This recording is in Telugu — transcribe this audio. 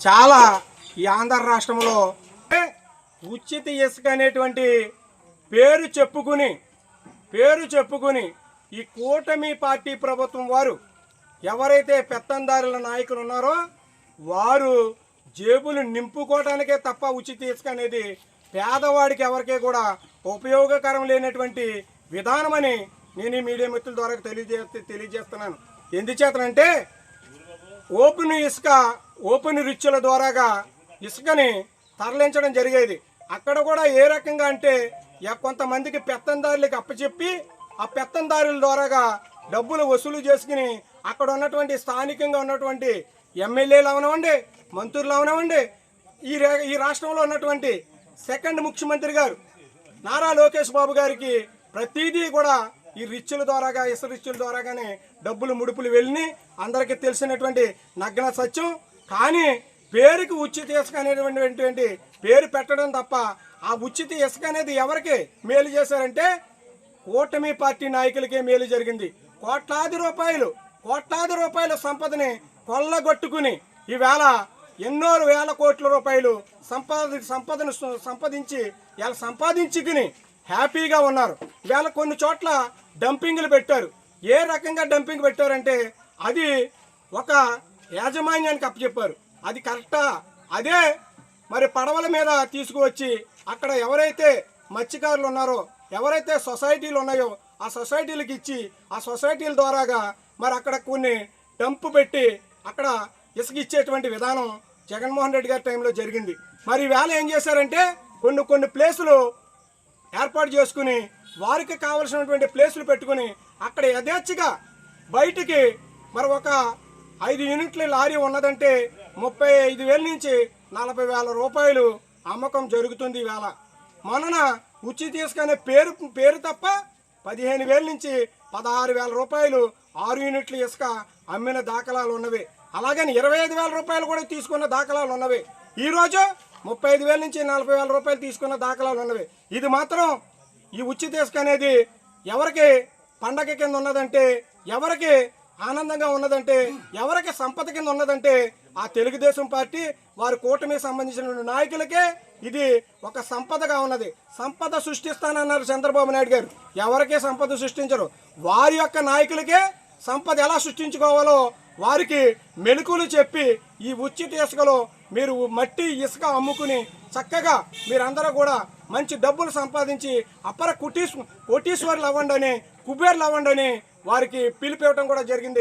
చాలా ఈ ఆంధ్ర రాష్ట్రంలో ఉచిత ఇసుక అనేటువంటి పేరు చెప్పుకుని పేరు చెప్పుకుని ఈ కూటమి పార్టీ ప్రభుత్వం వారు ఎవరైతే పెత్తందారుల నాయకులు ఉన్నారో వారు జేబులు నింపుకోవడానికే తప్ప ఉచిత ఇసుక అనేది పేదవాడికి ఎవరికీ కూడా ఉపయోగకరం లేనటువంటి విధానమని నేను ఈ మీడియా మిత్రుల ద్వారా తెలియజే తెలియజేస్తున్నాను. ఎందుచేతనంటే ఓపెన్ ఇసుక ఓపెన్ రిచ్ల ద్వారాగా ఇసుకని తరలించడం జరిగేది. అక్కడ కూడా ఏ రకంగా అంటే కొంతమందికి పెత్తందారులకి అప్పచెప్పి ఆ పెత్తందారుల ద్వారాగా డబ్బులు వసూలు చేసుకుని అక్కడ ఉన్నటువంటి స్థానికంగా ఉన్నటువంటి ఎమ్మెల్యేలు అవనవండి మంత్రులు అవనవండి ఈ రా- ఈ రాష్ట్రంలో ఉన్నటువంటి సెకండ్ ముఖ్యమంత్రి గారు నారా లోకేష్ బాబు గారికి ప్రతిదీ కూడా ఈ రిచ్ల ద్వారాగా ఇసు రిచ్చుల ద్వారాగానే డబ్బులు ముడుపులు వెళ్ళి అందరికీ తెలిసినటువంటి నగ్న సత్యం. కానీ పేరుకి ఉచిత ఇసుక అనేటువంటి పేరు పెట్టడం తప్ప ఆ ఉచిత ఇసుక అనేది ఎవరికి మేలు చేశారంటే కూటమి పార్టీ నాయకులకే మేలు జరిగింది. కోట్లాది రూపాయలు కోట్లాది రూపాయల సంపదని కొల్లగొట్టుకుని ఈవేళ ఎన్నో వేల కోట్ల రూపాయలు సంపాద సంపదను సంపాదించి ఇలా సంపాదించుకుని హ్యాపీగా ఉన్నారు. వేళ కొన్ని చోట్ల డంపింగ్లు పెట్టారు. ఏ రకంగా డంపింగ్ పెట్టారంటే అది ఒక యాజమాన్యానికి అప్పచెప్పారు. అది కరెక్టా? అదే మరి పడవల మీద తీసుకువచ్చి అక్కడ ఎవరైతే మత్స్యకారులు ఉన్నారో ఎవరైతే సొసైటీలు ఉన్నాయో ఆ సొసైటీలకు ఇచ్చి ఆ సొసైటీల ద్వారాగా మరి అక్కడ కొన్ని డంప్ పెట్టి అక్కడ ఇసుక ఇచ్చేటువంటి విధానం జగన్మోహన్ రెడ్డి గారి టైంలో జరిగింది. మరి వేళ ఏం చేశారంటే కొన్ని కొన్ని ప్లేసులు ఏర్పాటు చేసుకుని వారికి కావలసినటువంటి ప్లేసులు పెట్టుకుని అక్కడ యథేచ్ఛగా బయటికి మరి ఒక ఐదు యూనిట్ల లారీ ఉన్నదంటే ముప్పై ఐదు వేల నుంచి నలభై వేల రూపాయలు అమ్మకం జరుగుతుంది వేళ మొన్న ఉచి తీసుకునే అనే పేరు పేరు తప్ప పదిహేను వేల నుంచి పదహారు వేల రూపాయలు ఆరు యూనిట్ల ఇసుక అమ్మిన దాఖలాలు ఉన్నవి. అలాగని ఇరవై ఐదు వేల రూపాయలు కూడా తీసుకున్న దాఖలాలు ఉన్నవి. ఈరోజు ముప్పై ఐదు వేల నుంచి నలభై వేల రూపాయలు తీసుకున్న దాఖలాలు ఉన్నవి. ఇది మాత్రం ఈ ఉచిత ఇసుక అనేది ఎవరికి పండగ కింద ఉన్నదంటే ఎవరికి ఆనందంగా ఉన్నదంటే ఎవరికి సంపద కింద ఉన్నదంటే ఆ తెలుగుదేశం పార్టీ వారి కూటమికి సంబంధించిన నాయకులకే ఇది ఒక సంపదగా ఉన్నది. సంపద సృష్టిస్తానన్నారు చంద్రబాబు నాయుడు గారు. ఎవరికే సంపద సృష్టించరు? వారి యొక్క నాయకులకే సంపద ఎలా సృష్టించుకోవాలో వారికి మెలుకులు చెప్పి ఈ ఉచిత ఇసుకలో మీరు మట్టి ఇసుక అమ్ముకుని చక్కగా మీరందరూ కూడా మంచి డబ్బులు సంపాదించి అపర కుటీస్ కోటీశ్వర్లు అవ్వండి అని కుబేర్లు అవ్వండి అని వారికి పిలిపివ్వటం కూడా జరిగింది.